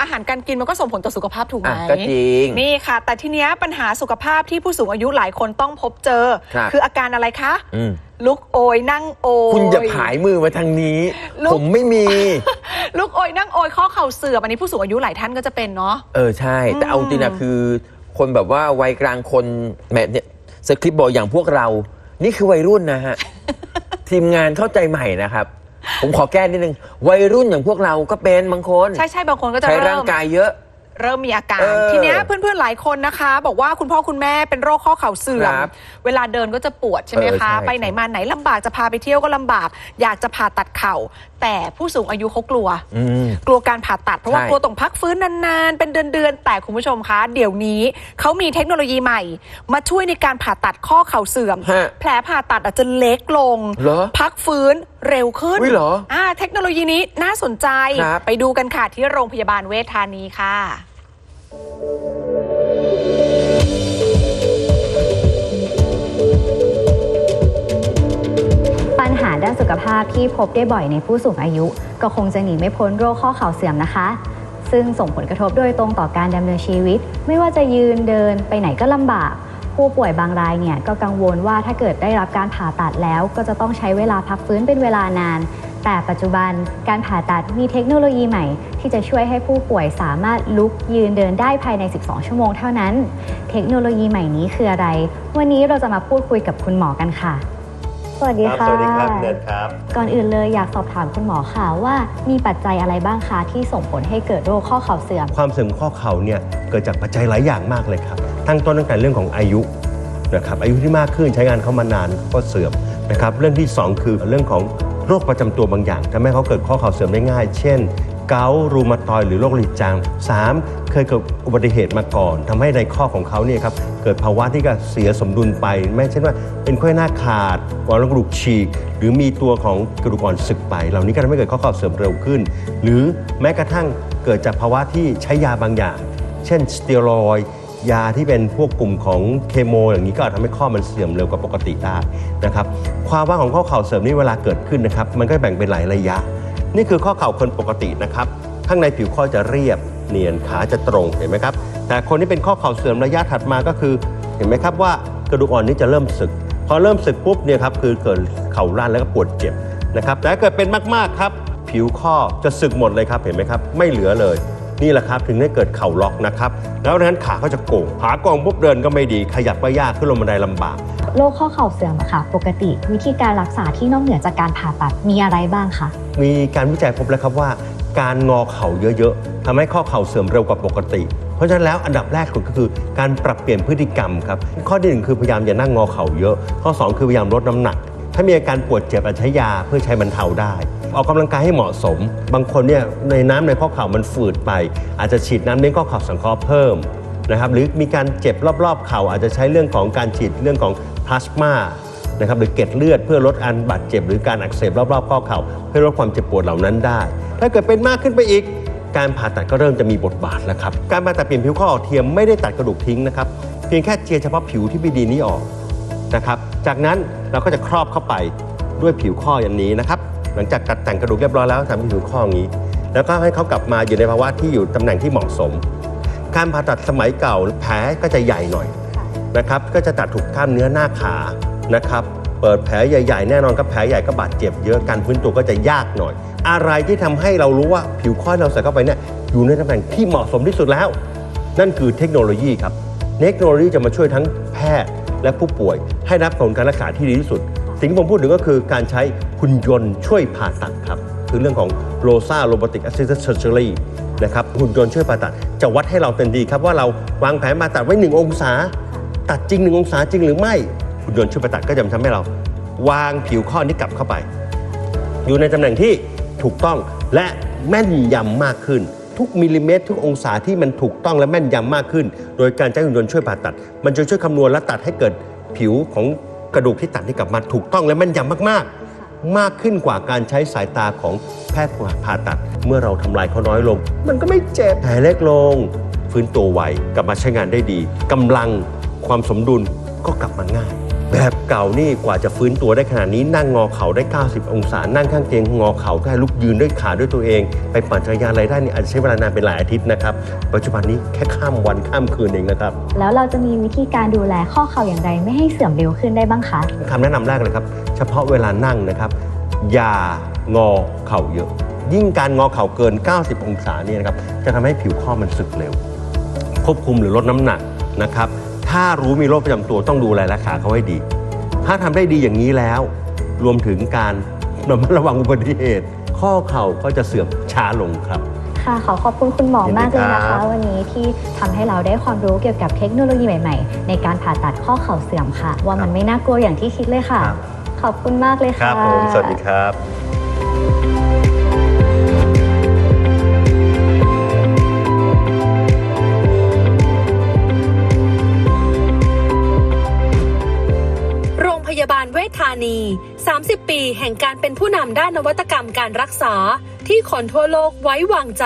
อาหารการกินมันก็ส่งผลต่อสุขภาพถูกไหมอะก็จริง นี่ค่ะ แต่ทีเนี้ยปัญหาสุขภาพที่ผู้สูงอายุหลายคนต้องพบเจอ ครับ คืออาการอะไรคะ อืมลุกโอยนั่งโอย คุณจะผายมือมาทางนี้ ลูก ผมไม่มี ลุกโอยนั่งโอยข้อเข่าเสื่อมอันนี้ผู้สูงอายุหลายท่านก็จะเป็นเนาะ เออใช่ แต่เอาอืมจริงนะคือ คนแบบว่าวัยกลางคนแหมเนี่ยสคริปต์บอกอย่างพวกเรา นี่คือวัยรุ่นนะฮะ ทีมงานเข้าใจใหม่นะครับ ผมขอแก้นิดนึง วัยรุ่นอย่างพวกเราก็เป็นบางคน ใช่ใช่บางคนก็จะใช้เริ่ร่างมกายเยอะ เริ่มมีอาการ เออทีเนี้ยเพื่อนๆหลายคนนะคะ บอกว่าคุณพ่อคุณแม่เป็นโรคข้อเข่าเสื่อม ครับเวลาเดินก็จะปวดใช่ไหมเออคะใช่ไปไหนมาไหนลำบากจะพาไปเที่ยวก็ลำบาก อยากจะผ่าตัดเข่า แต่ผู้สูงอายุเขากลัว อืม กลัวการผ่าตัดเพราะว่าใช่กลัวต้องพักฟื้นนานๆ เป็นเดือนๆ แต่คุณผู้ชมคะ เดี๋ยวนี้เขามีเทคโนโลยีใหม่ มาช่วยในการผ่าตัดข้อเข่าเสื่อม ฮะแผลผ่าตัดอาจจะเล็กลง เหรอพักฟื้น เร็วขึ้นอุ๊ยเหรออ่าเทคโนโลยีนี้น่าสนใจ ครับไปดูกันค่ะที่โรงพยาบาลเวชธานีค่ะ ปัญหาด้านสุขภาพที่พบได้บ่อยในผู้สูงอายุ ก็คงจะหนีไม่พ้นโรคข้อเข่าเสื่อมนะคะ ซึ่งส่งผลกระทบโดยตรงต่อการดำเนินชีวิต ไม่ว่าจะยืนเดินไปไหนก็ลำบาก ผู้ป่วยบางรายเนี่ยก็กังวลว่าถ้าเกิดได้รับการผ่าตัดแล้ว ก็จะต้องใช้เวลาพักฟื้นเป็นเวลานาน แต่ปัจจุบันการผ่าตัดมีเทคโนโลยีใหม่ ที่จะช่วยให้ผู้ป่วยสามารถลุกยืนเดินได้ภายใน 12 ชั่วโมงเท่านั้น เทคโนโลยีใหม่นี้คืออะไร วันนี้เราจะมาพูดคุยกับคุณหมอกันค่ะสวัสดีครับค่ะ สวัสดีครับเนนครับ ก่อนอื่นเลยอยากสอบถามคุณหมอค่ะว่ามีปัจจัยอะไรบ้างคะที่ส่งผลให้เกิดโรคข้อเข่าเสื่อม ความเสื่อมข้อเข่าเนี่ยเกิดจากปัจจัยหลายอย่างมากเลยครับ ทั้งต้นตั้งแต่เรื่องของอายุนะครับอายุที่มากขึ้นใช้งานเขามานานก็เสื่อมนะครับเรื่องที่ 2 คือเรื่องของโรคประจำตัวบางอย่างทำให้เขาเกิดข้อเข่าเสื่อมได้ง่าย เช่น เกาต์รูมาตอยหรือโรคหลีดจาง 3. เคยเกิดอุบัติเหตุมาก่อนทำให้ในข้อของเขาเนี่ยครับเกิดภาวะที่ก็เสียสมดุลไป ไม่เช่นว่าเป็นข้อหน้าขาดกรกระดูกฉีก หรือมีตัวของกระดูกอ่อนสึกไป เหล่านี้ก็ทำให้เกิดข้อเข่าเสื่อมเร็วขึ้น หรือแม้กระทั่งเกิดจากภาวะที่ใช้ยาบางอย่าง เช่นสเตียรอยด์ ยาที่เป็นพวกกลุ่มของเคโมอย่างนี้ก็อาจทำให้ข้อมันเสื่อมเร็วกว่าปกติได้นะครับความว่าของข้อเข่าเสื่อมนี่เวลาเกิดขึ้นนะครับมันก็แบ่งเป็นหลายระยะ นี่คือข้อเข่าคนปกตินะครับข้างในผิวข้อจะเรียบเนียนขาจะตรงเห็นไหมครับแต่คนที่เป็นข้อเข่าเสื่อมระยะถัดมาก็คือ เห็นไหมครับว่ากระดูกอ่อนนี้จะเริ่มสึก พอเริ่มสึกปุ๊บเนี่ยครับคือเกิดเข่าล้านแล้วก็ปวดเจ็บนะครับแต่เกิดเป็นมากๆครับ ผิวข้อจะสึกหมดเลยครับเห็นไหมครับไม่เหลือเลย นี่แหละครับถึงได้เกิดเข่าล็อกนะครับแล้วดังนั้นขาก็จะโก่งขาโก่งปุ๊บเดินก็ไม่ดี ขยับก็ยากขึ้นลงบันไดลำบากโรคข้อเข่าเสื่อมอะค่ะ ปกติวิธีการรักษาที่นอกเหนือจากการผ่าตัดมีอะไรบ้างคะมีการวิจัยพบแล้วครับว่าการงอเข่าเยอะๆทำให้ข้อเข่าเสื่อมเร็วกว่าปกติ เพราะฉะนั้นแล้วอันดับแรกสุดก็คือการปรับเปลี่ยนพฤติกรรมครับข้อที่หนึ่งคือพยายามอย่านั่งงอเข่าเยอะ ข้อสองคือพยายามลดน้ำหนัก ถ้ามีอาการปวดเจ็บอาจใช้ยาเพื่อใช้บรรเทาได้ ออกกำลังกายให้เหมาะสม บางคนเนี่ยในน้ำในข้อเข่ามันฝืดไป อาจจะฉีดน้ำเลี้ยงข้อเข่าสังเคราะห์เพิ่มนะครับหรือมีการเจ็บรอบๆเข่าอาจจะใช้เรื่องของการฉีดเรื่องของพลาสมานะครับหรือเกล็ดเลือดเพื่อลดอันบาดเจ็บ หรือการอักเสบรอบๆข้อเข่าเพื่อลดความเจ็บปวดเหล่านั้นได้ ถ้าเกิดเป็นมากขึ้นไปอีก การผ่าตัดก็เริ่มจะมีบทบาทแล้วครับการผ่าตัดเปลี่ยนผิวข้อออกเทียมไม่ได้ตัดกระดูกทิ้งนะครับเพียงแค่เจียเฉพาะผิวที่ไม่ดีนี้ออกนะครับจากนั้นเราก็จะครอบเข้าไปด้วยผิวข้ออย่างนี้นะครับ หลังจากตัดแต่งกระดูกเรียบร้อยแล้วทำให้ผิวข้ออย่างนี้ แล้วก็ให้เขากลับมาอยู่ในภาวะที่อยู่ตำแหน่งที่เหมาะสม การผ่าตัดสมัยเก่าแผลก็จะใหญ่หน่อยนะครับก็จะตัดถูกกล้ามเนื้อหน้าขานะครับเปิดแผลใหญ่ ๆ แน่นอนก็แผลใหญ่ก็บาดเจ็บเยอะการฟื้นตัวก็จะยากหน่อย อะไรที่ทำให้เรารู้ว่าผิวข้อเราใส่เข้าไปเนี่ยอยู่ในตำแหน่งที่เหมาะสมที่สุดแล้ว นั่นคือเทคโนโลยีครับเทคโนโลยีจะมาช่วยทั้งแพทย์และผู้ป่วย ให้รับผลการรักษาที่ดีที่สุด สิ่งที่ผมพูดถึงก็คือการใช้ หุ่นยนต์ช่วยผ่าตัดครับ คือเรื่องของ ROSA Robotic Assisted Surgery นะครับหุ่นยนต์ช่วยผ่าตัด จะวัดให้เราเต็มดีครับว่าเราวางแผนมาตัดไว้ 1 องศา ตัดจริง 1 องศาจริงหรือไม่ หุ่นยนต์ช่วยผ่าตัดก็จะทำให้เรา วางผิวข้อนี้กลับเข้าไป อยู่ในตำแหน่งที่ถูกต้องและแม่นยำมากขึ้น ทุกมิลลิเมตร ทุกองศาที่มันถูกต้องและแม่นยำมากขึ้น โดยการใช้หุ่นยนต์ช่วยผ่าตัด มันจะช่วยคำนวณและตัดให้เกิดผิวของกระดูกที่ตัดนี่กลับมาถูกต้องและแม่นยำมากๆ มากขึ้นกว่าการใช้สายตาของแพทย์ผ่าตัด เมื่อเราทำลายเขาน้อยลง มันก็ไม่เจ็บแผลเล็กลง ฟื้นตัวไวกลับมาใช้งานได้ดีกำลังความสมดุลก็กลับมาง่าย แบบเก่านี่กว่าจะฟื้นตัวได้ขนาดนี้นั่งงอเข่าได้ 90 องศา นั่งข้างเตียงงอเข่าได้ลุกยืนด้วยขาด้วยตัวเอง ไปปั่นจักรยานอะไรได้นี่อาจจะใช้เวลานานเป็นหลายอาทิตย์นะครับ ปัจจุบันนี้แค่ข้ามวันข้ามคืนเองนะครับ แล้วเราจะมีวิธีการดูแลข้อเข่าอย่างไรไม่ให้เสื่อมเร็วขึ้นได้บ้างคะคำแนะนำแรกเลยครับ เฉพาะเวลานั่งนะครับอย่างอเข่าเยอะ ยิ่งการงอเข่าเกิน 90 องศาเนี่ยนะครับจะทำให้ผิวข้อมันสึกเร็ว ควบคุมหรือลดน้ำหนักนะครับ ถ้ารู้มีโรคประจำตัวต้องดูแลรักษาเขาให้ดี ถ้าทำได้ดีอย่างนี้แล้ว รวมถึงการระมัดระวังอุบัติเหตุ ข้อเข่าก็จะเสื่อมช้าลงครับ ค่ะขอขอบคุณคุณหมอยินดีมากเลยนะครัคะบวันนี้ที่ทำให้เราได้ความรู้เกี่ยวกับเทคโนโลยีใหม่ๆ ในการผ่าตัดข้อเข่าเสื่อมค่ะ ว่ามันไม่น่ากลัวอย่างที่คิดเลยค่ะ ครับ ขอบคุณมากเลยครัค่ะบผม สวัสดีครับ พยาบาลเวชธานี 30 ปีแห่งการเป็นผู้นำด้านนวัตกรรมการรักษา ที่คนทั่วโลกไว้วางใจ